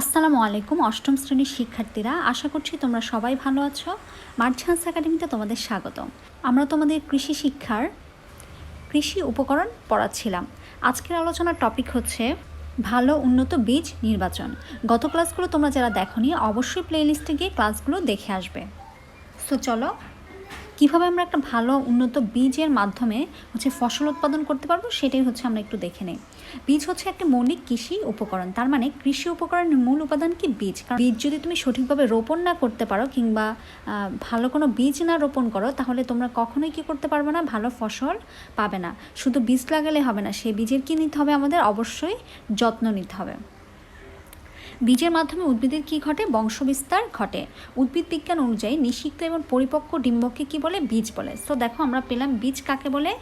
আসসালামু আলাইকুম, অষ্টম শ্রেণির শিক্ষার্থীরা। আশা করছি তোমরা সবাই ভালো আছো। মার্চান্স একাডেমিতে তোমাদের স্বাগতম। আমরা তোমাদের কৃষি শিক্ষার কৃষি উপকরণ পড়াচ্ছিলাম। আজকের আলোচনার টপিক হচ্ছে ভালো উন্নত বীজ নির্বাচন। গত ক্লাসগুলো তোমরা যারা দেখোনি, অবশ্যই প্লেলিস্টে গিয়ে ক্লাসগুলো দেখে আসবে। তো চলো কীভাবে আমরা একটা ভালো, উন্নত বীজের মাধ্যমে হচ্ছে ফসল উৎপাদন করতে পারব সেটাই হচ্ছে আমরা একটু দেখে নেই। বীজ হচ্ছে একটা মৌলিক কৃষি উপকরণ, তার মানে কৃষি উপকরণের মূল উপাদান কি বীজ? কারণ বীজ যদি তুমি সঠিকভাবে রোপণ না করতে পারো কিংবা ভালো কোনো বীজ না রোপণ করো, তাহলে তোমরা কখনোই কি করতে পারবে না, ভালো ফসল পাবে না। শুধু বীজ লাগালে হবে না, সেই বীজের কি নিতে হবে আমাদের? অবশ্যই যত্ন নিতে হবে। বীজের মাধ্যমে উদ্ভিদের কি ঘটে? বংশবিস্তার ঘটে। উদ্ভিদ বিজ্ঞান অনুযায়ী নিষিক্ত এবং পরিপক্ক ডিম্বককে কি বলে? বীজ বলে। তো দেখো, আমরা পেলাম বীজ কাকে বলে?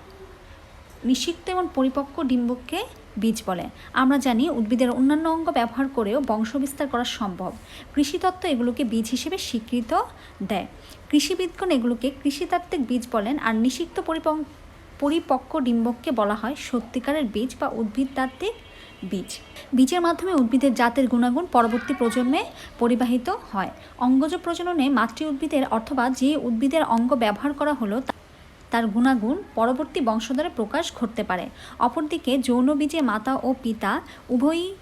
নিষিক্ত এবং পরিপক্ক ডিম্বককে বীজ বলে। আমরা জানি উদ্ভিদের অন্যান্য অঙ্গ ব্যবহার করেও বংশবিস্তার করা সম্ভব। কৃষিতত্ত্ব এগুলোকে বীজ হিসেবে স্বীকৃত দেয়। কৃষিবিদগণ এগুলোকে কৃষিতাত্ত্বিক বীজ বলেন আর নিষিক্ত পরিপক্ক পরিপক্ক ডিম্বককে বলা হয় সত্যিকারের বীজ বা উদ্ভিদতাত্ত্বিক বীজ। বীজের মাধ্যমে উদ্ভিদের জাতের গুণাগুণ পরবর্তী প্রজন্মে পরিবাহিত হয়। অঙ্গজ প্রজননে মাতৃ উদ্ভিদের অথবা যে উদ্ভিদের অঙ্গ ব্যবহার করা হলো তার গুণাগুণ পরবর্তী বংশধরে প্রকাশ ঘটতে পারে। অপরদিকে যৌন বীজে মাতা ও পিতা উভয়ই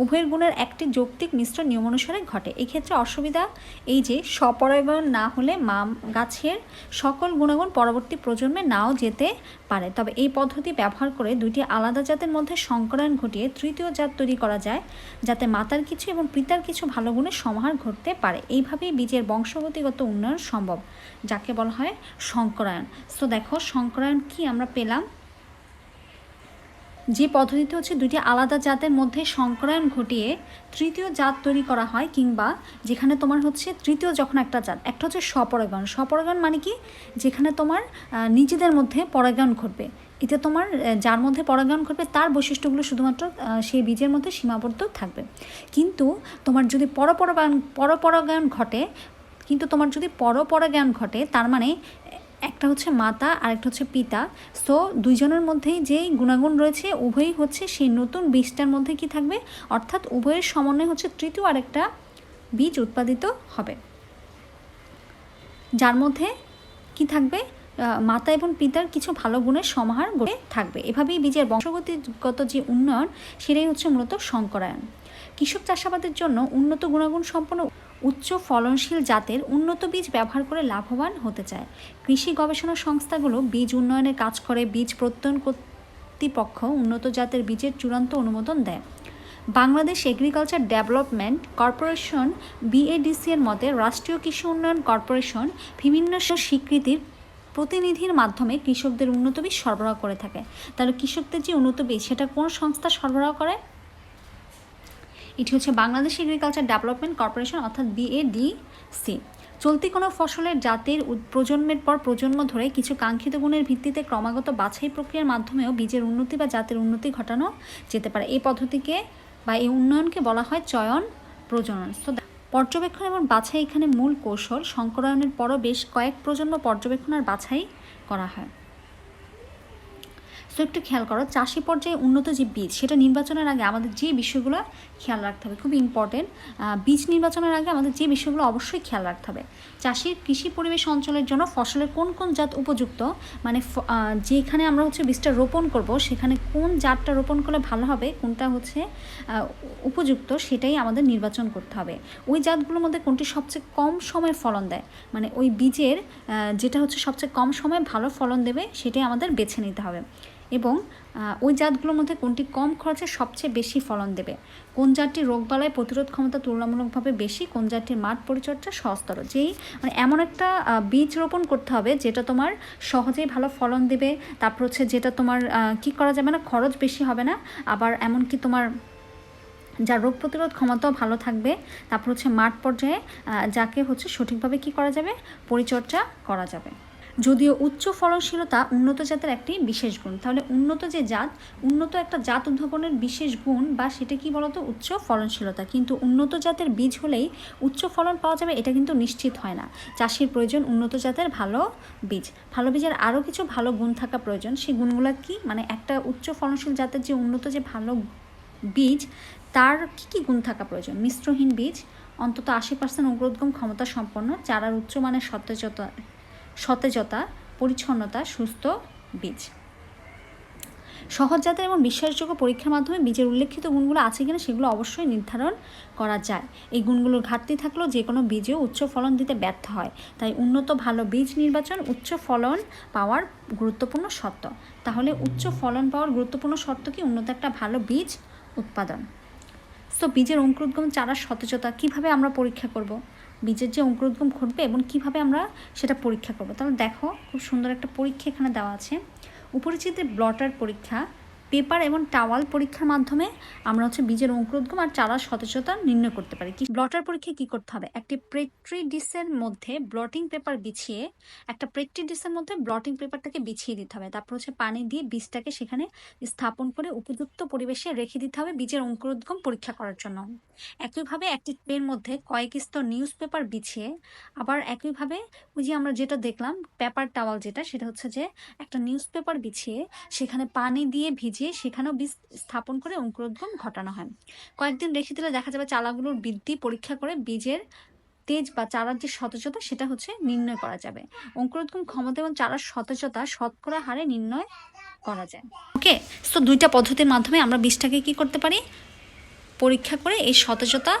উভয়ের গুণের একটি যৌক্তিক মিশ্র নিয়ম অনুসারে ঘটে। এক্ষেত্রে অসুবিধা এই যে স্বপরাগায়ন না হলে মা গাছের সকল গুণাগুণ পরবর্তী প্রজন্মে নাও যেতে পারে। তবে এই পদ্ধতি ব্যবহার করে দুইটি আলাদা জাতের মধ্যে সংকরায়ন ঘটিয়ে তৃতীয় জাত তৈরি করা যায়, যাতে মাতার কিছু এবং পিতার কিছু ভালো গুণের সমাহার ঘটতে পারে। এইভাবেই বীজের বংশগতিগত উন্নয়ন সম্ভব, যাকে বলা হয় সংকরায়ন তো দেখো সংকরায়ন কি আমরা পেলাম? যে পদ্ধতিতে হচ্ছে দুটি আলাদা জাতের মধ্যে সংকরায়ন ঘটিয়ে তৃতীয় জাত তৈরি করা হয় কিংবা যেখানে তোমার হচ্ছে তৃতীয় যখন একটা জাত, একটা হচ্ছে স্বপরাগায়ন স্বপরাগণ মানে কি? যেখানে তোমার নিজেদের মধ্যে পরাগায়ন ঘটবে। এতে তোমার যার মধ্যে পরাগায়ন ঘটবে তার বৈশিষ্ট্যগুলো শুধুমাত্র সেই বীজের মধ্যে সীমাবদ্ধ থাকবে। কিন্তু তোমার যদি পরপরাগায়ন পরপরাগায়ন ঘটে, কিন্তু তোমার যদি পরপরাগায়ন ঘটে, তার মানে একটা হচ্ছে মাতা আর একটা হচ্ছে পিতা। সো দুইজনের মধ্যেই যে গুণাগুণ রয়েছে, উভয়ই হচ্ছে সেই নতুন বীজটার মধ্যে কি থাকবে? অর্থাৎ উভয়ের সমন্বয় হচ্ছে তৃতীয় আরেকটা বীজ উৎপাদিত হবে। যার মধ্যে কি থাকবে? মাতা এবং পিতার কিছু ভালো গুণের সমাহার গড়ে থাকবে। এভাবেই বীজের বংশগতিগত যে উন্নয়ন, সেটাই হচ্ছে মূলত সংকরায়ন কৃষক চাষাবাদের জন্য উন্নত গুণাগুণ সম্পন্ন উচ্চ ফলনশীল জাতের উন্নত বীজ ব্যবহার করে লাভবান হতে চায়। কৃষি গবেষণা সংস্থাগুলো বীজ উন্নয়নের কাজ করে বীজ প্রত্যয়ন কর্তৃপক্ষ উন্নত জাতের বীজের চূড়ান্ত অনুমোদন দেয়। Bangladesh agriculture development corporation BADC এর মতে রাষ্ট্রীয় কৃষি উন্নয়ন কর্পোরেশন বিভিন্ন স্বীকৃতির প্রতিনিধির মাধ্যমে কৃষকদের উন্নত বীজ সরবরাহ করে থাকে। তাহলে কৃষকদের যে উন্নত বীজ সেটা কোন সংস্থা সরবরাহ করে? এটি হচ্ছে বাংলাদেশ এগ্রিকালচার ডেভেলপমেন্ট কর্পোরেশন অর্থাৎ বিএডিসি চলতি কোনো ফসলের জাতের প্রজন্মের পর প্রজন্ম ধরে কিছু কাঙ্ক্ষিত গুণের ভিত্তিতে ক্রমাগত বাছাই প্রক্রিয়ার মাধ্যমেও বীজের উন্নতি বা জাতের উন্নতি ঘটানো যেতে পারে। এই পদ্ধতিকে বা এই উন্নয়নকে বলা হয় চয়ন প্রজনন। পর্যবেক্ষণ এবং বাছাই এখানে মূল কৌশল। সংকরায়নের পরও বেশ কয়েক প্রজন্ম পর্যবেক্ষণ আর বাছাই করা হয়। সো একটু খেয়াল করো, চাষি পর্যায়ে উন্নত যে বীজ, সেটা নির্বাচনের আগে আমাদের যে বিষয়গুলো খেয়াল রাখতে হবে খুব ইম্পর্টেন্ট বীজ নির্বাচনের আগে আমাদের যে বিষয়গুলো অবশ্যই খেয়াল রাখতে হবে। চাষির কৃষি পরিবেশ অঞ্চলের জন্য ফসলের কোন কোন জাত উপযুক্ত? মানে যেখানে আমরা হচ্ছে বীজটা রোপণ করব, সেখানে কোন জাতটা রোপণ করলে ভালো হবে, কোনটা হচ্ছে উপযুক্ত, সেটাই আমাদের নির্বাচন করতে হবে। ওই জাতগুলোর মধ্যে কোনটি সবচেয়ে কম সময়ে ফলন দেয়? মানে ওই বীজের যেটা হচ্ছে সবচেয়ে কম সময়ে ভালো ফলন দেবে, সেটাই আমাদের বেছে নিতে হবে। এবং ওই জাতগুলোর মধ্যে কোনটি কম খরচে সবচেয়ে বেশি ফলন দেবে? কোন জাতটি রোগবালায় প্রতিরোধ ক্ষমতা তুলনামূলকভাবে বেশি? কোন জাতটির মাঠ পরিচর্যা সহজতর? যেই মানে এমন একটা বীজ রোপণ করতে হবে যেটা তোমার সহজেই ভালো ফলন দেবে। তারপর হচ্ছে যেটা তোমার কি করা যাবে না, খরচ বেশি হবে না। আবার এমনকি তোমার যার রোগ প্রতিরোধ ক্ষমতাও ভালো থাকবে। তারপর হচ্ছে মাঠ পর্যায়ে যাকে হচ্ছে সঠিকভাবে কি করা যাবে? পরিচর্যা করা যাবে। যদিও উচ্চ ফলনশীলতা উন্নত জাতের একটি বিশেষ গুণ। তাহলে উন্নত যে জাত, উন্নত একটা জাত উদ্ভাবনের বিশেষ গুণ বা সেটা কি বলতো? উচ্চ ফলনশীলতা। কিন্তু উন্নত জাতের বীজ হলেই উচ্চ ফলন পাওয়া যাবে এটা কিন্তু নিশ্চিত হয় না। চাষির প্রয়োজন উন্নত জাতের ভালো বীজ। ভালো বীজের আরও কিছু ভালো গুণ থাকা প্রয়োজন। সেই গুণগুলো কি? মানে একটা উচ্চ ফলনশীল জাতের যে উন্নত যে ভালো বীজ, তার কী কী গুণ থাকা প্রয়োজন? মিশ্রহীন বীজ, অন্তত আশি পার্সেন্ট অগ্রোদ্গম ক্ষমতা সম্পন্ন, চারার উচ্চমানের সতেজতা সতেজতা, পরিচ্ছন্নতা, সুস্থ বীজ। সহজজাতের এবং বিশ্বাসযোগ্য পরীক্ষার মাধ্যমে বীজের উল্লেখিত গুণগুলো আছে কিনা সেগুলো অবশ্যই নির্ধারণ করা যায়। এই গুণগুলোর ঘাটতি থাকলেও যে কোনো বীজেও উচ্চ ফলন দিতে ব্যর্থ হয়। তাই উন্নত ভালো বীজ নির্বাচন উচ্চ ফলন পাওয়ার গুরুত্বপূর্ণ শর্ত। তাহলে উচ্চ ফলন পাওয়ার গুরুত্বপূর্ণ শর্ত কি? উন্নত একটা ভালো বীজ উৎপাদন। তো বীজের অঙ্কুরোদ্গম চারার সতেজতা কীভাবে আমরা পরীক্ষা করব? বীজের যে অঙ্কুরোদ্গম ঘটবে এবং কীভাবে আমরা সেটা পরীক্ষা করব। তাহলে দেখো, খুব সুন্দর একটা পরীক্ষা এখানে দেওয়া আছে। উপরিচিত ব্লটার পরীক্ষা পেপার এবং টাওয়াল পরীক্ষার মাধ্যমে আমরা হচ্ছে বীজের অঙ্কুরোদ্গম আর চারার সতেজতা নির্ণয় করতে পারি। কি ব্লটার পরীক্ষায় কী করতে হবে? একটি প্রেট্রি ডিসের মধ্যে ব্লটিং পেপার বিছিয়ে, একটা প্রেট্রি ডিসের মধ্যে ব্লটিং পেপারটাকে বিছিয়ে দিতে হবে। তারপর হচ্ছে পানি দিয়ে বীজটাকে সেখানে স্থাপন করে উপযুক্ত পরিবেশে রেখে দিতে হবে বীজের অঙ্কুরোদ্গম পরীক্ষা করার জন্য। একইভাবে একটি ট্রের মধ্যে কয়েক স্তর নিউজ পেপার বিছিয়ে, আবার একইভাবে ওই যে আমরা যেটা দেখলাম পেপার টাওয়াল যেটা, সেটা হচ্ছে যে একটা নিউজ পেপার বিছিয়ে, সেখানে পানি দিয়ে ভিজিয়ে সেখানেও বীজ স্থাপন করে অঙ্কুরোদ্গম ঘটানো হয়। কয়েকদিন রেখে দিলে দেখা যাবে চালাগুলোর বৃদ্ধি, পরীক্ষা করে বীজের তেজ বা চারার যে সতেজতা, সেটা হচ্ছে নির্ণয় করা যাবে। অঙ্কুরোদ্গম ক্ষমতা এবং চারার সতেজতা, শতকরা হারে নির্ণয় করা যায়। ওকে, তো দুইটা পদ্ধতির মাধ্যমে আমরা বীজটাকে কি করতে পারি? পরীক্ষা করে এই সতেজতা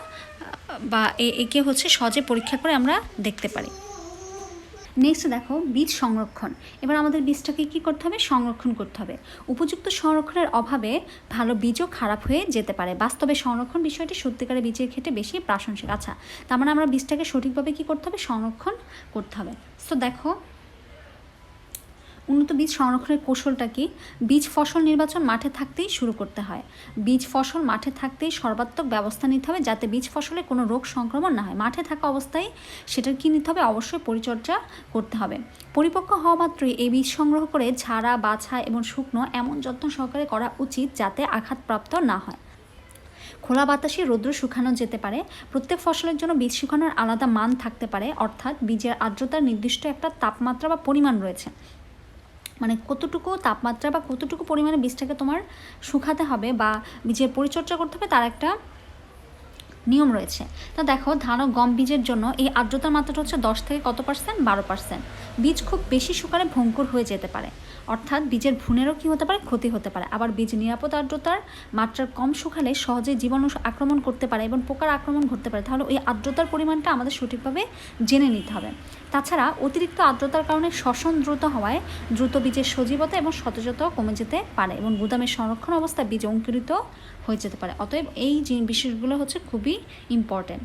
বা একে হচ্ছে সহজে পরীক্ষা করে আমরা দেখতে পারি। নেক্সট দেখো, বীজ সংরক্ষণ। এবার আমাদের বীজটাকে কী করতে হবে? সংরক্ষণ করতে হবে। উপযুক্ত সংরক্ষণের অভাবে ভালো বীজও খারাপ হয়ে যেতে পারে। বাস্তবে সংরক্ষণ বিষয়টি সত্যিকারের বীজের ক্ষেত্রে বেশি প্রাসঙ্গিক আচ্ছা তার মানে আমরা বীজটাকে সঠিকভাবে কী করতে হবে? সংরক্ষণ করতে হবে। সো দেখো উন্নত বীজ সংরক্ষণের কৌশলটা কি? বীজ ফসল নির্বাচন মাঠে থাকতেই শুরু করতে হয়। বীজ ফসল মাঠে থাকতেই সর্বাত্মক ব্যবস্থা নিতে হবে যাতে বীজ ফসলে কোনো রোগ সংক্রমণ না হয়। মাঠে থাকা অবস্থায় সেটার কী নিতে হবে? অবশ্যই পরিচর্যা করতে হবে। পরিপক্ক হওয়া মাত্রই এই বীজ সংগ্রহ করে ঝাড়া, বাছা এবং শুকনো এমন যত্ন সহকারে করা উচিত যাতে আঘাতপ্রাপ্ত না হয়। খোলা বাতাসে রৌদ্র শুকানো যেতে পারে। প্রত্যেক ফসলের জন্য বীজ শুকানোর আলাদা মান থাকতে পারে। অর্থাৎ বীজের আর্দ্রতার নির্দিষ্ট একটা তাপমাত্রা বা পরিমাণ রয়েছে। মানে কতটুকু তাপমাত্রা বা কতটুকু পরিমাণে বীজটাকে তোমার শুকাতে হবে বা বীজের পরিচর্যা করতে হবে, তার একটা নিয়ম রয়েছে। তা দেখো, ধান ও গম বীজের জন্য এই আর্দ্রতার মাত্রাটা হচ্ছে দশ থেকে কত পার্সেন্ট বারো পার্সেন্ট বীজ খুব বেশি শুকালে ভঙ্কুর হয়ে যেতে পারে। অর্থাৎ বীজের ভ্রূণেরও কী হতে পারে? ক্ষতি হতে পারে। আবার বীজ নিরাপদ আর্দ্রতার মাত্রার কম শুকালে সহজে জীবাণু আক্রমণ করতে পারে এবং পোকার আক্রমণ ঘটতে পারে। তাহলে ওই আর্দ্রতার পরিমাণটা আমাদের সঠিকভাবে জেনে নিতে হবে। তাছাড়া অতিরিক্ত আর্দ্রতার কারণে শ্বসন দ্রুত হওয়ায় দ্রুত বীজের সজীবতা এবং সতেজতাও কমে যেতে পারে এবং গুদামের সংরক্ষণ অবস্থায় বীজ অঙ্কুরিত হয়ে যেতে পারে। অতএব এই বিষয়গুলো হচ্ছে খুবই ইম্পর্টেন্ট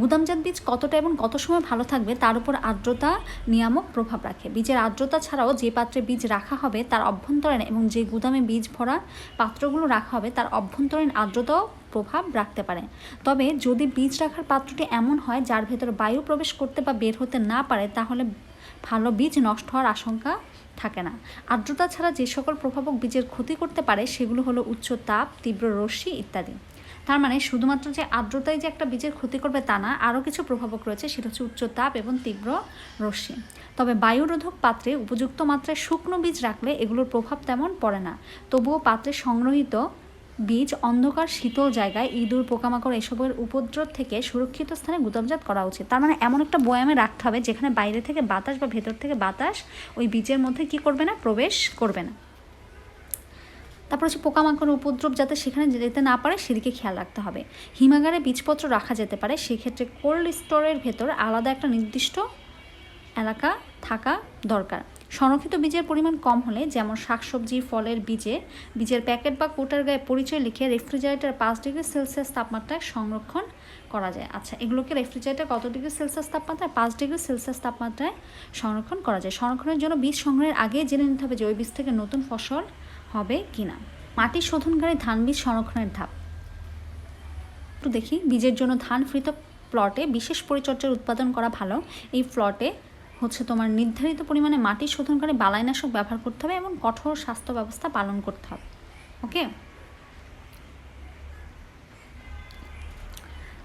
গুদামজাত বীজ কতটা এবং কত সময় ভালো থাকবে তার উপর আর্দ্রতা নিয়ামক প্রভাব রাখে। বীজের আর্দ্রতা ছাড়াও যে পাত্রে বীজ রাখা হবে তার অভ্যন্তরীণ এবং যে গুদামে বীজ ভরা পাত্রগুলো রাখা হবে তার অভ্যন্তরীণ আর্দ্রতাও প্রভাব রাখতে পারে। তবে যদি বীজ রাখার পাত্রটি এমন হয় যার ভেতরে বায়ু প্রবেশ করতে বা বের হতে না পারে তাহলে ভালো বীজ নষ্ট হওয়ার আশঙ্কা থাকে না। আর্দ্রতা ছাড়া যে সকল প্রভাবক বীজের ক্ষতি করতে পারে সেগুলো হলো উচ্চ তাপ, তীব্র রশ্মি ইত্যাদি। তার মানে শুধুমাত্র যে আর্দ্রতায় যে একটা বীজের ক্ষতি করবে তা না, আরও কিছু প্রভাবক রয়েছে, সেটা হচ্ছে উচ্চ তাপ এবং তীব্র রশ্মি। তবে বায়ুরোধক পাত্রে উপযুক্ত মাত্রায় শুকনো বীজ রাখলে এগুলোর প্রভাব তেমন পড়ে না। তবুও পাত্রে সংগ্রহীত বীজ অন্ধকার, শীতল জায়গায় ইঁদুর, পোকামাকড় এসবের উপদ্রব থেকে সুরক্ষিত স্থানে গুদামজাত করা উচিত। তার মানে এমন একটা বয়ামে রাখতে হবে যেখানে বাইরে থেকে বাতাস বা ভেতর থেকে বাতাস ওই বীজের মধ্যে কি করবে না, প্রবেশ করবে না। তারপর হচ্ছে পোকামাকড়ের উপদ্রব যাতে সেখানে যেতে না পারে, সেদিকে খেয়াল রাখতে হবে। হিমাগারে বীজপত্র রাখা যেতে পারে, সেক্ষেত্রে কোল্ড স্টোরের ভেতর আলাদা একটা নির্দিষ্ট এলাকা থাকা দরকার। সংরক্ষিত বীজের পরিমাণ কম হলে, যেমন শাকসবজি, ফলের বীজে, বীজের প্যাকেট বা কোটার গায়ে পরিচয় লিখে রেফ্রিজারেটর পাঁচ ডিগ্রি সেলসিয়াস তাপমাত্রায় সংরক্ষণ করা যায়। আচ্ছা এগুলোকে রেফ্রিজারেটর কত ডিগ্রি সেলসিয়াস তাপমাত্রায়? পাঁচ ডিগ্রি সেলসিয়াস তাপমাত্রায় সংরক্ষণ করা যায়। সংরক্ষণের জন্য বীজ সংগ্রহের আগে জেনে নিতে হবে যে ওই বীজ থেকে নতুন ফসল হবে কিনা? মাটি শোধনকারী ধান বীজ সংরক্ষণের ধাপ। একটু দেখি, বীজের জন্য ধান ফৃত প্লটে বিশেষ পরিচর্যার উৎপাদন করা ভালো। এই প্লটে হচ্ছে তোমার নির্ধারিত পরিমাণে মাটি শোধনকারী বালাইনাশক ব্যবহার করতে হবে এবং কঠোর স্বাস্থ্য ব্যবস্থা পালন করতে হবে। ওকে?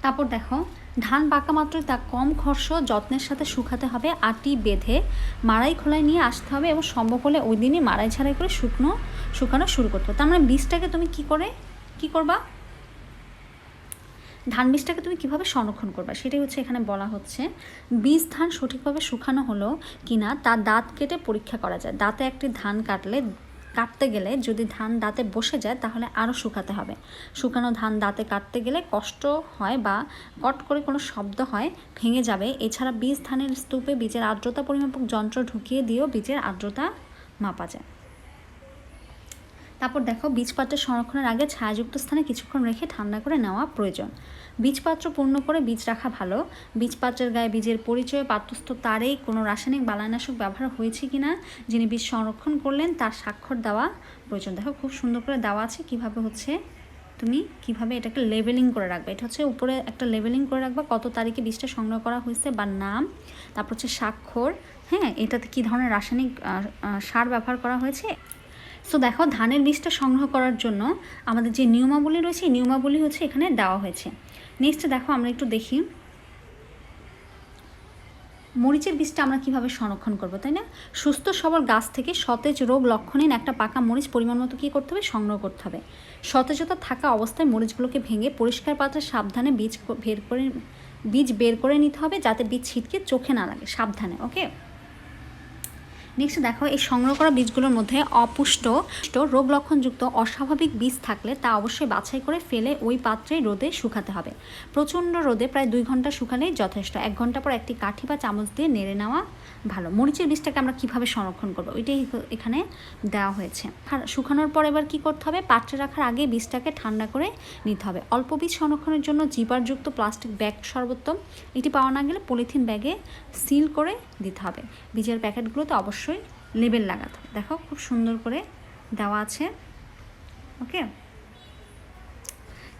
তারপর দেখো ধান পাকা মাত্রই তা কম খরচ যত্নের সাথে শুকাতে হবে, আটি বেঁধে মাড়াই খোলায় নিয়ে আসতে হবে এবং সম্ভব হলে ওই দিনই মাড়াই ছাড়াই করে শুকনো, শুকানো শুরু করতে হবে। তার মানে বীজটাকে তুমি কি করে, কি করবা? ধান বীজটাকে তুমি কীভাবে সংরক্ষণ করবে? সেটাই হচ্ছে এখানে বলা হচ্ছে। বীজ ধান সঠিকভাবে শুকানো হলো কিনা তার দাঁত কেটে পরীক্ষা করা যায়। দাঁতে একটি ধান কাটলে কাটতে গেলে যদি ধান দাঁতে বসে যায়, তাহলে আরও শুকাতে হবে। শুকানো ধান দাঁতে কাটতে গেলে কষ্ট হয় বা কট করে কোনো শব্দ হয়, ভেঙে যাবে। এছাড়া বীজ ধানের স্তূপে বীজের আর্দ্রতা পরিমাপক যন্ত্র ঢুকিয়ে দিয়েও বীজের আর্দ্রতা মাপা যায়। তারপর দেখো, বীজপাত্র সংরক্ষণের আগে ছায়াযুক্ত স্থানে কিছুক্ষণ রেখে ঠান্ডা করে নেওয়া প্রয়োজন। বীজপাত্র পূর্ণ করে বীজ রাখা ভালো। বীজপাত্রের গায়ে বীজের পরিচয়, পাত্রস্থ তারেই কোনো রাসায়নিক বালানাশক ব্যবহার হয়েছে কিনা, যিনি বীজ সংরক্ষণ করলেন তার স্বাক্ষর দেওয়া প্রয়োজন। দেখো, খুব সুন্দর করে দেওয়া আছে কীভাবে হচ্ছে। তুমি কীভাবে এটাকে লেবেলিং করে রাখবে। এটা হচ্ছে উপরে একটা লেবেলিং করে রাখবা, কত তারিখে বীজটা সংগ্রহ করা হয়েছে বা নাম, তারপর হচ্ছে স্বাক্ষর হ্যাঁ এটাতে কী ধরনের রাসায়নিক সার ব্যবহার করা হয়েছে? সো দেখো, ধানের বীজটা সংগ্রহ করার জন্য আমাদের যে নিয়মাবলী রয়েছে, এই নিয়মাবলী হচ্ছে এখানে দেওয়া হয়েছে। নেক্সট দেখো, আমরা একটু দেখি। মরিচের বীজটা আমরা কীভাবে সংরক্ষণ করব, তাই না? সুস্থ, সবল গাছ থেকে সতেজ রোগ লক্ষণহীন একটা পাকা মরিচ পরিমাণ মতো কী করতে হবে? সংগ্রহ করতে হবে। সতেজতা থাকা অবস্থায় মরিচগুলোকে ভেঙে পরিষ্কার পাত্রে সাবধানে বীজ বের করে বীজ বের করে নিতে হবে যাতে বীজ ছিটকে চোখে না লাগে। সাবধানে ওকে নেক্সট দেখো, এই সংগ্রহ করা বীজগুলোর মধ্যে অপুষ্ট রোগ লক্ষণযুক্ত অস্বাভাবিক বীজ থাকলে তা অবশ্যই বাছাই করে ফেলে ওই পাত্রে রোদে শুকাতে হবে। প্রচণ্ড রোদে প্রায় দুই ঘণ্টা শুকালেই যথেষ্ট। এক ঘণ্টা পর একটি কাঠি বা চামচ দিয়ে নেড়ে নেওয়া ভালো। মরিচের বীজটাকে আমরা কীভাবে সংরক্ষণ করব? ওইটাই এখানে দেওয়া হয়েছে। শুকানোর পর এবার কি করতে হবে? পাত্রে রাখার আগে বীজটাকে ঠান্ডা করে নিতে হবে। অল্প বীজ সংরক্ষণের জন্য জিপারযুক্ত প্লাস্টিক ব্যাগ সর্বোত্তম। এটি পাওয়া না গেলে পলিথিন ব্যাগে সিল করে দিতে হবে। বীজের প্যাকেটগুলোতে অবশ্যই লেবেল লাগাতে। হবে দেখো খুব সুন্দর করে দেওয়া আছে। ওকে?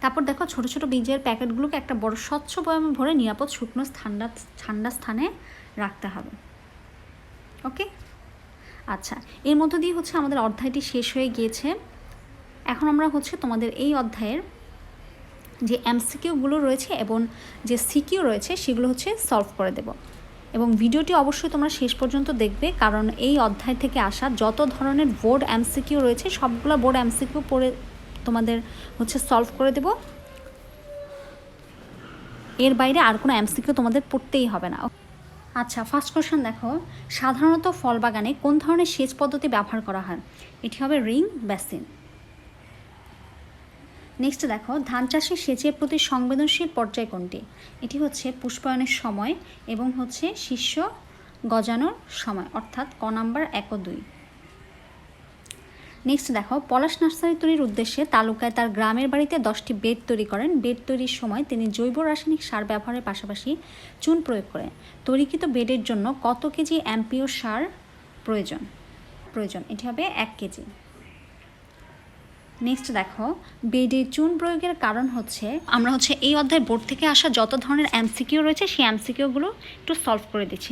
তারপর দেখো ছোট ছোট বীজের প্যাকেটগুলোকে একটা বড় স্বচ্ছ বয়ামে ভরে নিরাপদ শুকনো ঠান্ডা ঠান্ডা স্থানে রাখতে হবে। ওকে? আচ্ছা এর মধ্য দিয়ে হচ্ছে আমাদের অধ্যায়টি শেষ হয়ে গিয়েছে। এখন আমরা হচ্ছে তোমাদের এই অধ্যায়ের যে এমসিকিউগুলো রয়েছে এবং যে সিকিউ রয়েছে সেগুলো হচ্ছে সলভ করে দেব। এবং ভিডিওটি অবশ্যই তোমরা শেষ পর্যন্ত দেখবে, কারণ এই অধ্যায় থেকে আসা যত ধরনের বোর্ড এমসিকিউ রয়েছে, সবগুলো বোর্ড এমসিকিউ পড়ে তোমাদের হচ্ছে সলভ করে দেব। এর বাইরে আর কোনো এমসিকিউ তোমাদের পড়তেই হবে না। আচ্ছা ফার্স্ট কোশ্চেন দেখো। সাধারণত ফল বাগানে কোন ধরনের সেচ পদ্ধতি ব্যবহার করা হয়? এটি হবে রিং, বেসিন। নেক্সট দেখো, ধান চাষে সেচের প্রতি সংবেদনশীল পর্যায় কোনটি? এটি হচ্ছে পুষ্পায়নের সময় এবং হচ্ছে শীর্ষ গজানোর সময়, অর্থাৎ ক নাম্বার এক ও দুই। নেক্সট দেখো, পলাশ নার্সারি তৈরির উদ্দেশ্যে তালুকায় তার গ্রামের বাড়িতে দশটি বেড তৈরি করেন। বেড তৈরির সময় তিনি জৈব রাসায়নিক সার ব্যবহারের পাশাপাশি চুন প্রয়োগ করেন। তৈরিকৃত বেডের জন্য কত কেজি অ্যাম্পিও সার প্রয়োজন? প্রয়োজন, এটি হবে এক কেজি। নেক্সট দেখো বেডে চুন প্রয়োগের কারণ হচ্ছে, আমরা হচ্ছে এই অধ্যায় বোর্ড থেকে আসা যত ধরনের এমসিকিউ রয়েছে, সেই এমসিকিউগুলো একটু সলভ করে দিচ্ছি।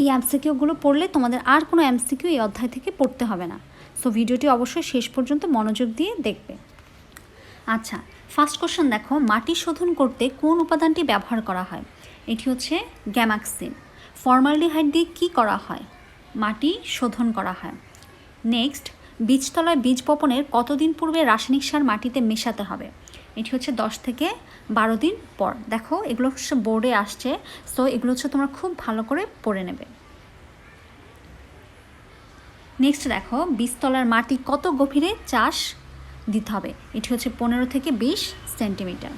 এই এমসিকিউগুলো পড়লে তোমাদের আর কোনো এমসিকিউ এই অধ্যায় থেকে পড়তে হবে না। সো ভিডিওটি অবশ্যই শেষ পর্যন্ত মনোযোগ দিয়ে দেখবে। আচ্ছা ফার্স্ট কোশ্চেন দেখো, মাটি শোধন করতে কোন উপাদানটি ব্যবহার করা হয়? এটি হচ্ছে গ্যামাক্সিন। ফর্মালডিহাইড দিয়ে কী করা হয়? মাটি শোধন করা হয়। নেক্সট বীজতলায় বীজ বপনের কতদিন পূর্বে রাসায়নিক সার মাটিতে মেশাতে হবে? এটি হচ্ছে দশ থেকে বারো দিন পর। দেখো, এগুলো হচ্ছে বোর্ডে আসছে সো এগুলো হচ্ছে তোমরা খুব ভালো করে পড়ে নেবে। নেক্সট দেখো, বীজতলার মাটি কত গভীরে চাষ দিতে হবে? এটি হচ্ছে পনেরো থেকে বিশ সেন্টিমিটার।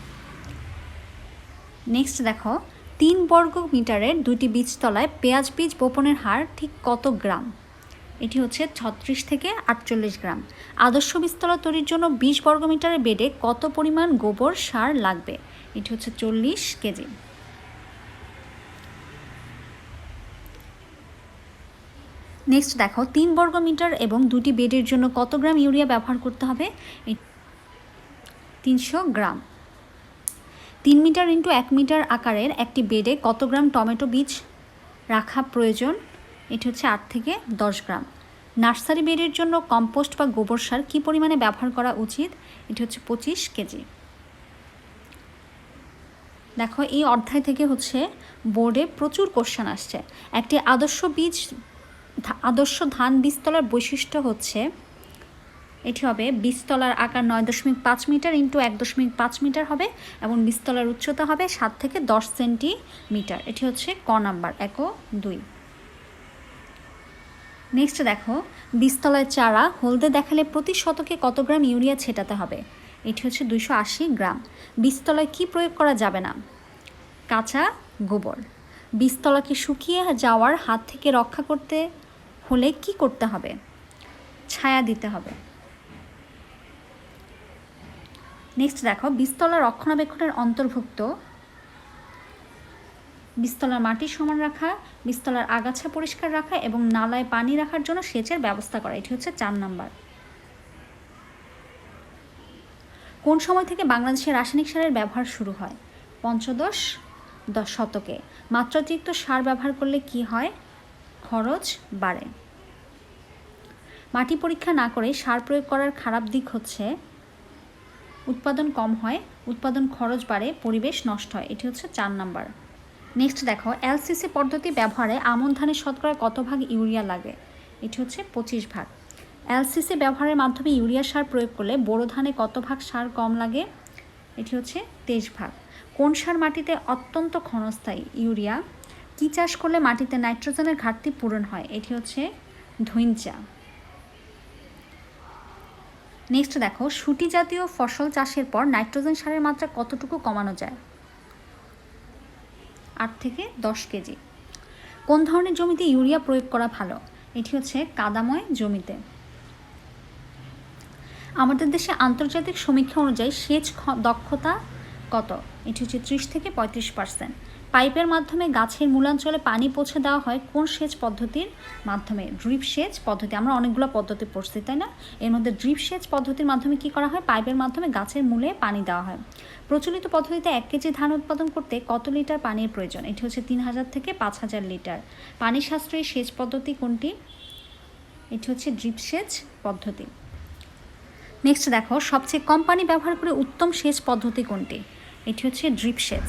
নেক্সট দেখো, তিন বর্গ মিটারের দুটি বীজতলায় পেঁয়াজ বীজ বপনের হার ঠিক কত গ্রাম? এটি হচ্ছে ছত্রিশ থেকে আটচল্লিশ গ্রাম। আদর্শ বীজতলা তৈরির জন্য বিশ বর্গমিটারের বেডে কত পরিমাণ গোবর সার লাগবে? এটি হচ্ছে চল্লিশ কেজি। নেক্সট দেখো, তিন বর্গ মিটার এবং দুটি বেডের জন্য কত গ্রাম ইউরিয়া ব্যবহার করতে হবে? তিনশো গ্রাম। তিন মিটার ইন্টু এক মিটার আকারের একটি বেডে কত গ্রাম টমেটো বীজ রাখা প্রয়োজন? এটি হচ্ছে আট থেকে দশ গ্রাম। নার্সারি বেডের জন্য কম্পোস্ট বা গোবর সার কী পরিমাণে ব্যবহার করা উচিত? এটি হচ্ছে পঁচিশ কেজি। দেখো, এই অধ্যায় থেকে হচ্ছে বোর্ডে প্রচুর কোশ্চেন আসছে। একটি আদর্শ বীজ আদর্শ ধান বীজতলার বৈশিষ্ট্য হচ্ছে, এটি হবে বীজতলার আকার নয় দশমিক পাঁচ মিটার ইন্টু এক দশমিক পাঁচ মিটার হবে এবং বীজতলার উচ্চতা হবে সাত থেকে দশ সেন্টিমিটার। এটি হচ্ছে ক নাম্বার, এক ও দুই। নেক্সট দেখো বীজতলায় চারা হলদে দেখালে প্রতি শতকে কত গ্রাম ইউরিয়া ছেটাতে হবে? এটি হচ্ছে দুইশো আশি গ্রাম। বীজতলায় কি প্রয়োগ করা যাবে না? কাঁচা গোবর। বীজতলাকে শুকিয়ে যাওয়ার হাত থেকে রক্ষা করতে হলে কি করতে হবে? ছায়া দিতে হবে। নেক্সট দেখো বীজতলা রক্ষণাবেক্ষণের অন্তর্ভুক্ত বীজতলার মাটি সমান রাখা, বিস্তলার আগাছা পরিষ্কার রাখা এবং নালায় পানি রাখার জন্য সেচের ব্যবস্থা করা। এটি হচ্ছে চার নাম্বার। কোন সময় থেকে বাংলাদেশে রাসায়নিক সারের ব্যবহার শুরু হয়? পঞ্চদশ দশ শতকে। মাত্রাতিরিক্ত সার ব্যবহার করলে কি হয়? খরচ বাড়ে। মাটি পরীক্ষা না করে সার প্রয়োগ করার খারাপ দিক হচ্ছে, উৎপাদন কম হয়, উৎপাদন খরচ বাড়ে, পরিবেশ নষ্ট হয়। এটি হচ্ছে চার নাম্বার। নেক্সট দেখো এলসিসি পদ্ধতি ব্যবহারে আমন ধানের শতকরা কত ভাগ ইউরিয়া লাগে? এটি হচ্ছে পঁচিশ ভাগ। এলসিসি ব্যবহারের মাধ্যমে ইউরিয়া সার প্রয়োগ করলে বোরো ধানে কত ভাগ সার কম লাগে? এটি হচ্ছে তেইশ ভাগ। কোন সার মাটিতে অত্যন্ত ক্ষণস্থায়ী? ইউরিয়া। কী চাষ করলে মাটিতে নাইট্রোজেনের ঘাটতি পূরণ হয়? এটি হচ্ছে ধৈঞ্চা নেক্সট দেখো, শুটি জাতীয় ফসল চাষের পর নাইট্রোজেন সারের মাত্রা কতটুকু কমানো যায়? আট থেকে দশ কেজি। কোন ধরনের জমিতে ইউরিয়া প্রয়োগ করা ভালো? এটি হচ্ছে কাদাময় জমিতে। আমাদের দেশে আন্তর্জাতিক সমীক্ষা অনুযায়ী সেচ দক্ষতা কত? এটি হচ্ছে ত্রিশ থেকে পঁয়ত্রিশ পার্সেন্ট পাইপের মাধ্যমে গাছের মূলাঞ্চলে পানি পৌঁছে দেওয়া হয় কোন সেচ পদ্ধতির মাধ্যমে? ড্রিপ সেচ পদ্ধতি, আমরা অনেকগুলো পদ্ধতি পড়ছি, তাই না? এর মধ্যে ড্রিপ সেচ পদ্ধতির মাধ্যমে কি করা হয়? পাইপের মাধ্যমে গাছের মূলে পানি দেওয়া হয়। প্রচলিত পদ্ধতিতে এক কেজি ধান উৎপাদন করতে কত লিটার পানির প্রয়োজন? এটি হচ্ছে তিন হাজার থেকে পাঁচ হাজার লিটার। পানি সাশ্রয়ী সেচ পদ্ধতি কোনটি? এটি হচ্ছে ড্রিপ সেচ পদ্ধতি। নেক্সট দেখো, সবচেয়ে কম পানি ব্যবহার করে উত্তম সেচ পদ্ধতি কোনটি? এটি হচ্ছে ড্রিপ সেচ।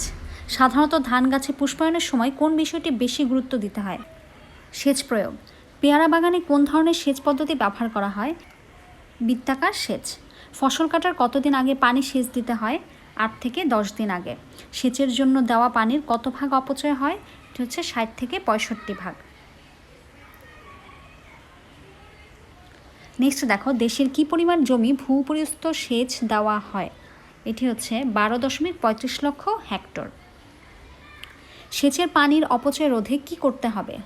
সাধারণত ধান গাছে পুষ্পায়নের সময় কোন বিষয়টি বেশি গুরুত্ব দিতে হয়? সেচ প্রয়োগ। পেয়ারা বাগানে কোন ধরনের সেচ পদ্ধতি ব্যবহার করা হয়? বৃত্তাকার সেচ। ফসল কাটার কতদিন আগে পানি সেচ দিতে হয়? আট থেকে দশ দিন আগে। সেচের জন্য দেওয়া পানির কত ভাগ অপচয় হয়? এটি হচ্ছে ষাট থেকে পঁয়ষট্টি ভাগ। নেক্সট দেখো, দেশের কি পরিমাণ জমি ভূপরিস্থ সেচ দেওয়া হয়? এটি হচ্ছে বারো দশমিক পঁয়ত্রিশ লক্ষ হেক্টর। সেচের পানির অপচয় রোধে কি করতে হবে?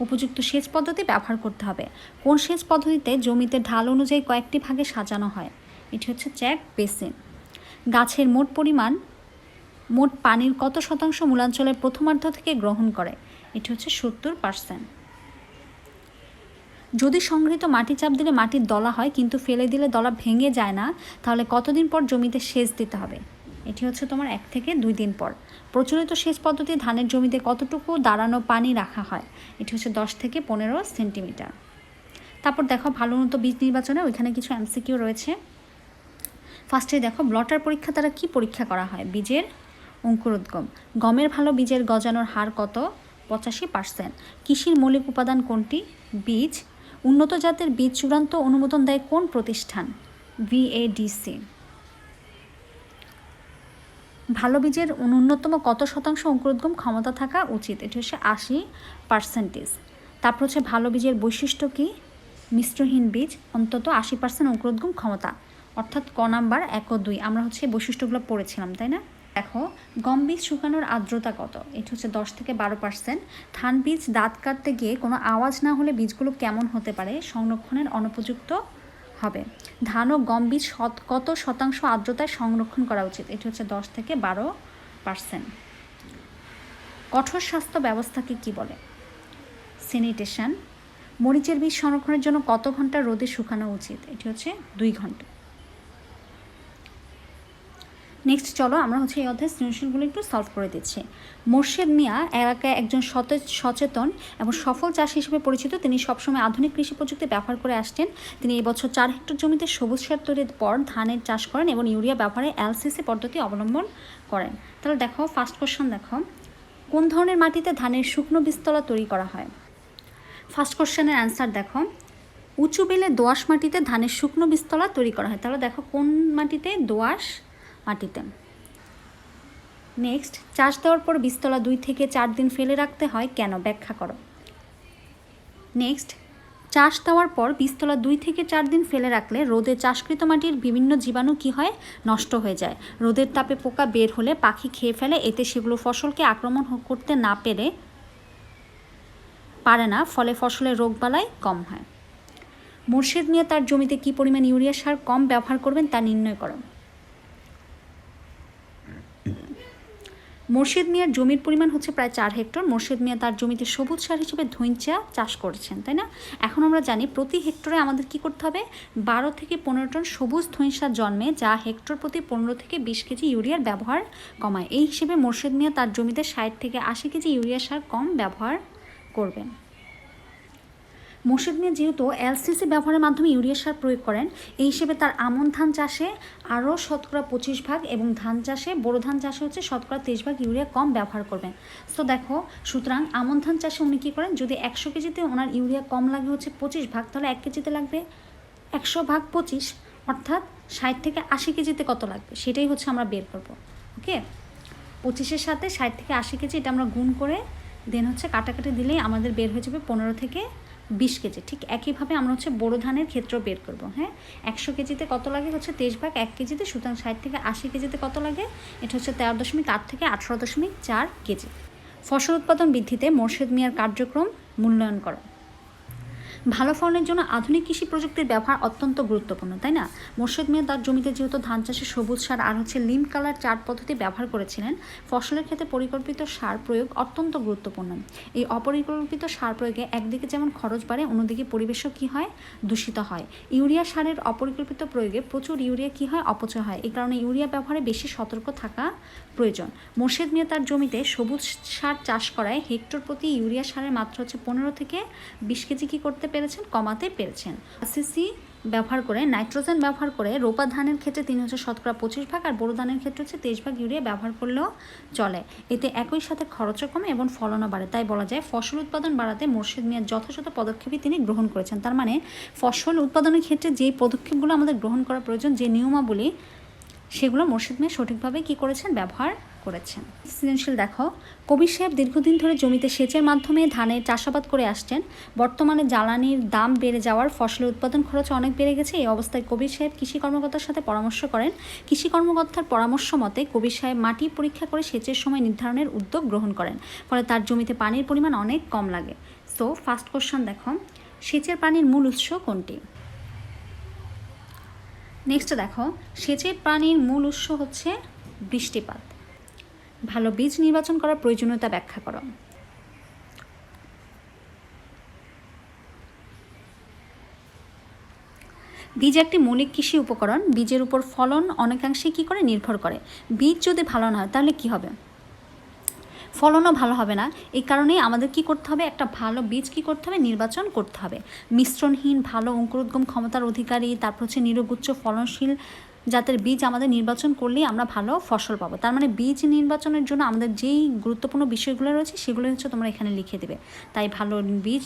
উপযুক্ত সেচ পদ্ধতি ব্যবহার করতে হবে। কোন সেচ পদ্ধতিতে জমিতে ঢাল অনুযায়ী কয়েকটি ভাগে সাজানো হয়? এটি হচ্ছে চ্যাক বেসিন। গাছের মোট পরিমাণ, মোট পানির কত শতাংশ মূলাঞ্চলের প্রথমার্ধ থেকে গ্রহণ করে? এটি হচ্ছে সত্তর পার্সেন্ট। যদি সংগৃহীত মাটি চাপ দিলে মাটির দলা হয়, কিন্তু ফেলে দিলে দলা ভেঙে যায় না, তাহলে কতদিন পর জমিতে সেচ দিতে হবে? এটি হচ্ছে তোমার এক থেকে দুই দিন পর। প্রচলিত সেচ পদ্ধতি ধানের জমিতে কতটুকু দাঁড়ানো পানি রাখা হয়? এটি হচ্ছে দশ থেকে পনেরো সেন্টিমিটার। তারপর দেখো ভালো মতো বীজ নির্বাচনে ওইখানে কিছু এমসিকিউ রয়েছে। ফার্স্টে দেখো ব্লটার পরীক্ষা দ্বারা কি পরীক্ষা করা হয়? বীজের অঙ্কুরোদ্গম। গমের ভালো বীজের গজানোর হার কত? পঁচাশি পার্সেন্ট। কৃষির মৌলিক উপাদান কোনটি? বীজ। উন্নত জাতের বীজ চূড়ান্ত অনুমোদন দেয় কোন প্রতিষ্ঠান? ভিএডিসি ভালো বীজের ন্যূনতম কত শতাংশ অঙ্কুরোদ্গম ক্ষমতা থাকা উচিত? এটি হচ্ছে আশি পার্সেন্টেজ তারপর হচ্ছে ভালো বীজের বৈশিষ্ট্য কী? মিশ্রহীন বীজ, অন্তত আশি পার্সেন্ট অঙ্কুরোদ্গম ক্ষমতা। অর্থাৎ ক নাম্বার, এক ও দুই। আমরা হচ্ছে বৈশিষ্ট্যগুলো পড়েছিলাম, তাই না? দেখো, গম বীজ শুকানোর আর্দ্রতা কত? এটি হচ্ছে দশ থেকে বারো পার্সেন্ট ধান বীজ দাঁত কাটতে গিয়ে কোনো আওয়াজ না হলে বীজগুলো কেমন হতে পারে? সংরক্ষণের অনুপযুক্ত হবে। ধান ও গম বীজ কত শতাংশ আর্দ্রতায় সংরক্ষণ করা উচিত? এটি হচ্ছে দশ থেকে বারো পার্সেন্ট। কঠোর স্বাস্থ্য ব্যবস্থাকে কি বলে? স্যানিটেশন। মরিচের বীজ সংরক্ষণের জন্য কত ঘণ্টা রোদে শুকানো উচিত? এটি হচ্ছে দুই ঘণ্টা। নেক্সট চলো আমরা হচ্ছে এই অধ্যায় সৃজনশীলগুলো একটু সলভ করে দিচ্ছি। মোর্শেদ মিয়া এলাকায় একজন সচেতন এবং সফল চাষি হিসেবে পরিচিত। তিনি সবসময় আধুনিক কৃষি প্রযুক্তি ব্যবহার করে আসছেন তিনি এবছর চার হেক্টর জমিতে সবুজ সার তৈরির পর ধানের চাষ করেন এবং ইউরিয়া ব্যবহারে এলসিসি পদ্ধতি অবলম্বন করেন। তাহলে দেখো ফার্স্ট কোশ্চেন দেখো, কোন ধরনের মাটিতে ধানের শুকনো বীজতলা তৈরি করা হয়? ফার্স্ট কোশ্চেনের অ্যান্সার দেখো, উঁচু বেলে দোআঁশ মাটিতে ধানের শুকনো বীজতলা তৈরি করা হয়। তাহলে দেখো, কোন মাটিতে দোআঁশ মাটিতে। নেক্সট চাষ দেওয়ার পর বীজতলা দুই থেকে চার দিন ফেলে রাখতে হয়, কেন ব্যাখ্যা করো। নেক্সট চাষ দেওয়ার পর বীজতলা দুই থেকে চার দিন ফেলে রাখলে রোদে চাষকৃত মাটির বিভিন্ন জীবাণু কি হয়? নষ্ট হয়ে যায়। রোদের তাপে পোকা বের হলে পাখি খেয়ে ফেলে, এতে সেগুলো ফসলকে আক্রমণ করতে না পেরে পারে না, ফলে ফসলের রোগবালাই কম হয়। মোর্শেদ মিয়া তার জমিতে কী পরিমাণ ইউরিয়া সার কম ব্যবহার করবেন তা নির্ণয় করো। মোর্শেদ মিয়ার জমির পরিমাণ হচ্ছে প্রায় চার হেক্টর। মোর্শেদ মিয়া তার জমিতে সবুজ সার হিসেবে ধৈঞ্চা চাষ করেছেন, তাই না? এখন আমরা জানি প্রতি হেক্টরে আমাদের কি করতে হবে? বারো থেকে পনেরো টন সবুজ ধৈঞ্চা জন্মে যা হেক্টর প্রতি পনেরো থেকে বিশ কেজি ইউরিয়ার ব্যবহার কমায়। এই হিসেবে মোর্শেদ মিয়া তার জমিতে ষাট থেকে আশি কেজি ইউরিয়া সার কম ব্যবহার করবেন। মোর্শেদ মিয়া যেহেতু এলসিসি ব্যবহারের মাধ্যমে ইউরিয়া সার প্রয়োগ করেন, এই হিসেবে তার আমন ধান চাষে আরও শতকরা পঁচিশ ভাগ এবং ধান চাষে, বোরো ধান চাষে হচ্ছে শতকরা তেইশ ভাগ ইউরিয়া কম ব্যবহার করবেন। তো দেখো, সুতরাং আমন ধান চাষে উনি কী করেন? যদি একশো কেজিতে ওনার ইউরিয়া কম লাগে হচ্ছে পঁচিশ ভাগ, তাহলে এক কেজিতে লাগবে একশো ভাগ পঁচিশ, অর্থাৎ ষাট থেকে আশি কেজিতে কত লাগবে? সেটাই হচ্ছে আমরা বের করব, ওকে? পঁচিশের সাথে ষাট থেকে আশি কেজি এটা আমরা গুণ করে, দেন হচ্ছে কাটাকাটি দিলেই আমাদের বের হয়ে যাবে পনেরো থেকে বিশ কেজি। ঠিক একইভাবে আমরা হচ্ছে বোরো ধানের ক্ষেত্র বের করব হ্যাঁ? একশো কেজিতে কত লাগে? হচ্ছে তেইশ ভাগ এক কেজিতে, সুতরাং ষাট থেকে আশি কেজিতে কত লাগে? এটা হচ্ছে তেরো দশমিক আট থেকে আঠারো দশমিক চার কেজি। ফসল উৎপাদন বৃদ্ধিতে মোর্শেদ মিয়ার কার্যক্রম মূল্যায়ন করা। ভালো ফলনের জন্য আধুনিক কৃষি প্রযুক্তির ব্যবহার অত্যন্ত গুরুত্বপূর্ণ, তাই না? মোর্শেদ মিয়া তার জমিতে যেহেতু ধান চাষে সবুজ সার আর হচ্ছে লিম কালার চার পদ্ধতি ব্যবহার করেছিলেন, ফসলের ক্ষেত্রে পরিকল্পিত সার প্রয়োগ অত্যন্ত গুরুত্বপূর্ণ। এই অপরিকল্পিত সার প্রয়োগে একদিকে যেমন খরচ বাড়ে, অন্যদিকে পরিবেশও কী হয়? দূষিত হয়। ইউরিয়া সারের অপরিকল্পিত প্রয়োগে প্রচুর ইউরিয়া কী হয়? অপচয় হয়। এই কারণে ইউরিয়া ব্যবহারে বেশি সতর্ক থাকা প্রয়োজন। মোর্শেদ মিয়া তার জমিতে সবুজ সার চাষ করায় হেক্টর প্রতি ইউরিয়া সারের মাত্রা হচ্ছে পনেরো থেকে বিশ কেজি কী করতে পেরেছেন, কমাতে পেরেছেন। সিসি ব্যবহার করে, নাইট্রোজেন ব্যবহার করে রোপা ধানের ক্ষেত্রে তিনি হচ্ছে শতকরা পঁচিশ ভাগ আর বোরো ধানের ক্ষেত্রে হচ্ছে তেইশ ভাগ ইউরিয়া ব্যবহার করলেও চলে। এতে একই সাথে খরচও কমে এবং ফলনও বাড়ে। তাই বলা যায়, ফসল উৎপাদন বাড়াতে মোর্শেদ মিয়ার যথাযথ পদক্ষেপই তিনি গ্রহণ করেছেন। তার মানে ফসল উৎপাদনের ক্ষেত্রে যেই পদক্ষেপগুলো আমাদের গ্রহণ করা প্রয়োজন, যে নিয়মাবলী সেগুলো মোর্শেদ মিয়া সঠিকভাবে কী করেছেন, ব্যবহার করেছেন? সৃজনশীল দেখো। কবির সাহেব দীর্ঘদিন ধরে জমিতে সেচের মাধ্যমে ধানের চাষাবাদ করে আসছেন। বর্তমানে জ্বালানির দাম বেড়ে যাওয়ার, ফসলের উৎপাদন খরচ অনেক বেড়ে গেছে। এই অবস্থায় কবির সাহেব কৃষি কর্মকর্তার সাথে পরামর্শ করেন। কৃষি কর্মকর্তার পরামর্শ মতে কবির সাহেব মাটি পরীক্ষা করে সেচের সময় নির্ধারণের উদ্যোগ গ্রহণ করেন। ফলে তার জমিতে পানির পরিমাণ অনেক কম লাগে। সো ফার্স্ট কোশ্চেন দেখো। সেচের পানির মূল উৎস কোনটি? নেক্সট দেখো, সেচের প্রাণীর মূল উৎস হচ্ছে বৃষ্টিপাত। ভালো বীজ নির্বাচন করার প্রয়োজনীয়তা ব্যাখ্যা করো। বীজ একটি মৌলিক কৃষি উপকরণ। বীজের উপর ফলন অনেকাংশে কী করে নির্ভর করে? বীজ যদি ভালো না হয়, তাহলে কি হবে? ফলনও ভালো হবে না। এই কারণেই আমাদের কি করতে হবে? একটা ভালো বীজ কি করতে হবে? নির্বাচন করতে হবে। মিশ্রণহীন, ভালো অঙ্কুরোদ্গম ক্ষমতার অধিকারী, তারপর হচ্ছে নিরগুচ্ছ, ফলনশীল জাতের বীজ আমাদের নির্বাচন করলেই আমরা ভালো ফসল পাবো। তার মানে বীজ নির্বাচনের জন্য আমাদের যেই গুরুত্বপূর্ণ বিষয়গুলো রয়েছে সেগুলো হচ্ছে তোমরা এখানে লিখে দেবে। তাই ভালো বীজ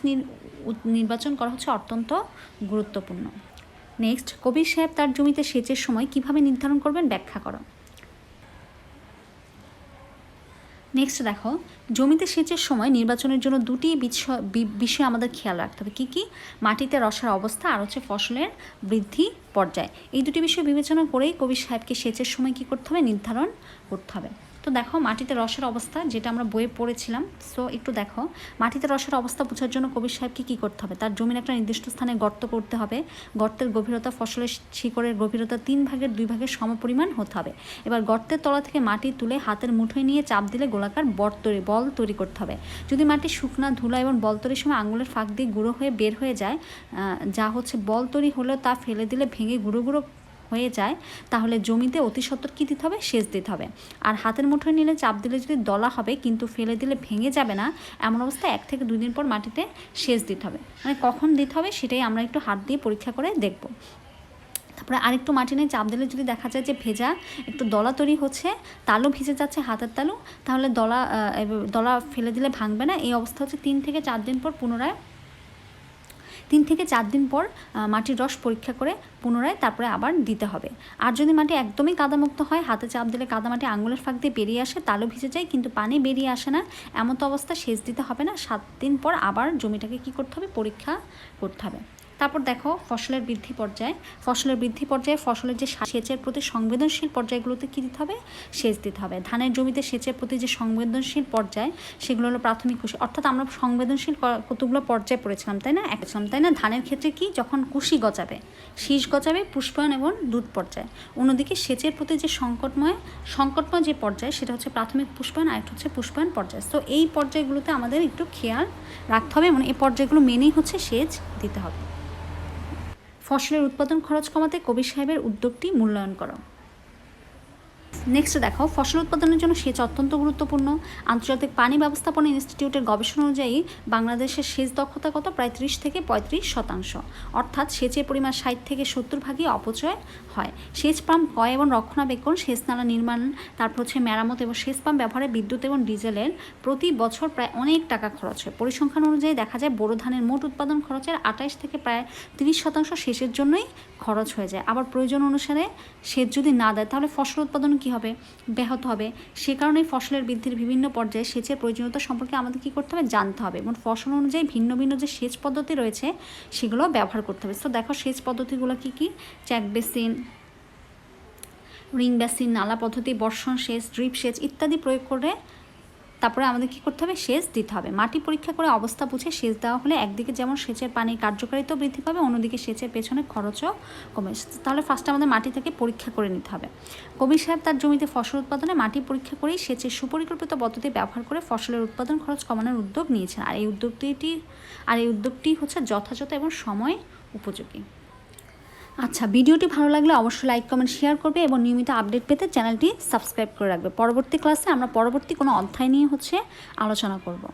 নির্বাচন করা হচ্ছে অত্যন্ত গুরুত্বপূর্ণ। নেক্সট কবির সাহেব তার জমিতে সেচের সময় কীভাবে নির্ধারণ করবেন ব্যাখ্যা করো। নেক্সট দেখো, জমিতে সেচের সময় নির্বাচনের জন্য দুটি বিষয় আমাদের খেয়াল রাখতে হবে। কী কী? মাটিতে রসার অবস্থা আর হচ্ছে ফসলের বৃদ্ধি পর্যায়। এই দুটি বিষয় বিবেচনা করেই কবি সাহেবকে সেচের সময় কী করতে হবে? নির্ধারণ করতে হবে। তো দেখো মাটিতে রসের অবস্থা, যেটা আমরা বইয়ে পড়েছিলাম। সো একটু দেখো, মাটিতে রসের অবস্থা বোঝার জন্য কবির সাহেবকে কী করতে হবে? তার জমির একটা নির্দিষ্ট স্থানে গর্ত করতে হবে। গর্তের গভীরতা, ফসলের শিকড়ের গভীরতা তিন ভাগের দুই ভাগের সমপরিমাণ হতে হবে। এবার গর্তের তলা থেকে মাটি তুলে হাতের মুঠোয় নিয়ে চাপ দিলে গোলাকার বট তৈরি, বল তৈরি করতে হবে। যদি মাটি শুকনা, ধুলা এবং বল তৈরির সময় আঙুলের ফাঁক দিয়ে গুঁড়ো হয়ে বের হয়ে যায় যা হচ্ছে বল তৈরি হলেও তা ফেলে দিলে ভেঙে গুঁড়ো গুঁড়ো হয়ে যায়, তাহলে জমিতে অতি সত্তর কী দিতে হবে? সেচ দিতে হবে। আর হাতের মুঠোয় নিলে চাপ দিলে যদি দলা হবে, কিন্তু ফেলে দিলে ভেঙে যাবে না, এমন অবস্থায় এক থেকে দুই দিন পর মাটিতে সেচ দিতে হবে। মানে কখন দিতে হবে সেটাই আমরা একটু হাত দিয়ে পরীক্ষা করে দেখব। তারপরে আরেকটু মাটি নিয়ে চাপ দিলে যদি দেখা যায় যে ভেজা একটু দলা তৈরি হচ্ছে তালু ভিজে যাচ্ছে হাতের তালু তাহলে দলা দলা ফেলে দিলে ভাঙবে না। এই অবস্থা হচ্ছে তিন থেকে চার দিন পর পুনরায় তিন থেকে চার দিন পর মাটির রস পরীক্ষা করে পুনরায় তারপরে আবার দিতে হবে। আর যদি মাটি একদমই কাদামুক্ত হয়, হাতে চাপ দিলে কাদা মাটি আঙুলের ফাঁক দিয়ে বেরিয়ে আসে, তালও ভিজে যায়, কিন্তু পানি বেরিয়ে আসে না। এমন তো অবস্থা, সেচ দিতে হবে না। সাত দিন পর আবার জমিটাকে কি করতে হবে? পরীক্ষা করতে হবে। তারপর দেখো ফসলের বৃদ্ধি পর্যায়ে। ফসলের বৃদ্ধি পর্যায়ে ফসলের যে সেচের প্রতি সংবেদনশীল পর্যায়গুলোতে কী দিতে হবে? সেচ দিতে হবে। ধানের জমিতে সেচের প্রতি যে সংবেদনশীল পর্যায়, সেগুলো হলো প্রাথমিক কুশি অর্থাৎ আমরা সংবেদনশীল কতগুলো পর্যায়ে পড়েছিলাম, তাই না? একছিলাম তাই না? ধানের ক্ষেত্রে কি? যখন কুশি গজাবে, শীষ গজাবে, পুষ্পায়ন এবং দুধ পর্যায়। অন্যদিকে সেচের প্রতি যে সংকটময় সংকটময় যে পর্যায়, সেটা হচ্ছে প্রাথমিক পুষ্পায়ন আর হচ্ছে পুষ্পায়ন পর্যায়। তো এই পর্যায়গুলোতে আমাদের একটু খেয়াল রাখতে হবে মানে এই পর্যায়গুলো মেনেই হচ্ছে সেচ দিতে হবে। ফসলের উৎপাদন খরচ কমাতে কবির সাহেবের উদ্যোগটি মূল্যায়ন করো। নেক্সট দেখো, ফসল উৎপাদনের জন্য সেচ অত্যন্ত গুরুত্বপূর্ণ। আন্তর্জাতিক পানি ব্যবস্থাপনা ইনস্টিটিউটের গবেষণা অনুযায়ী বাংলাদেশের সেচ দক্ষতা কত? প্রায় ত্রিশ থেকে পঁয়ত্রিশ শতাংশ। অর্থাৎ সেচের পরিমাণ ষাট থেকে সত্তর ভাগই অপচয় হয়। সেচ পাম্প ক্রয় এবং রক্ষণাবেক্ষণ, সেচ নালা নির্মাণ, তারপর হচ্ছে মেরামত এবং সেচ পাম্প ব্যবহারে বিদ্যুৎ এবং ডিজেলের প্রতি বছর প্রায় অনেক টাকা খরচ হয়। পরিসংখ্যান অনুযায়ী দেখা যায়, বোরো ধানের মোট উৎপাদন খরচের আঠাইশ থেকে প্রায় তিরিশ শতাংশ সেচের জন্যই খরচ হয়ে যায়। আবার প্রয়োজন অনুসারে সেচ যদি না দেয়, তাহলে ফসল উৎপাদন কী হবে? ব্যাহত হবে। সে কারণে ফসলের বৃদ্ধির বিভিন্ন পর্যায়ে সেচের প্রয়োজনীয়তা সম্পর্কে আমাদের কী করতে হবে? জানতে হবে। এবং ফসল অনুযায়ী ভিন্ন ভিন্ন যে সেচ পদ্ধতি রয়েছে, সেগুলো ব্যবহার করতে হবে। তো দেখো সেচ পদ্ধতিগুলো কী কী? চ্যাক বেসিন, রিং বেসিন, নালা পদ্ধতি, বর্ষণ সেচ, ড্রিপ সেচ ইত্যাদি প্রয়োগ করে তারপরে আমাদের কী করতে হবে? সেচ দিতে হবে। মাটি পরীক্ষা করে অবস্থা বুঝে সেচ দেওয়া হলে একদিকে যেমন সেচের পানির কার্যকারিতাও বৃদ্ধি পাবে, অন্যদিকে সেচের পেছনে খরচও কমে। তাহলে ফার্স্ট আমাদের মাটি থেকে পরীক্ষা করে নিতে হবে। কবির সাহেব তার জমিতে ফসল উৎপাদনে মাটি পরীক্ষা করেই সেচের সুপরিকল্পিত পদ্ধতি ব্যবহার করে ফসলের উৎপাদন খরচ কমানোর উদ্যোগ নিয়েছেন। আর এই উদ্যোগটি, আর এই উদ্যোগটি হচ্ছে যথাযথ এবং সময় উপযোগী। আচ্ছা ভিডিওটি ভালো লাগলে অবশ্যই লাইক কমেন্ট শেয়ার করবে এবং নিয়মিত আপডেট পেতে চ্যানেলটি সাবস্ক্রাইব করে রাখবে। পরবর্তী ক্লাসে আমরা পরবর্তী কোনো অধ্যায় নিয়ে হচ্ছে আলোচনা করব।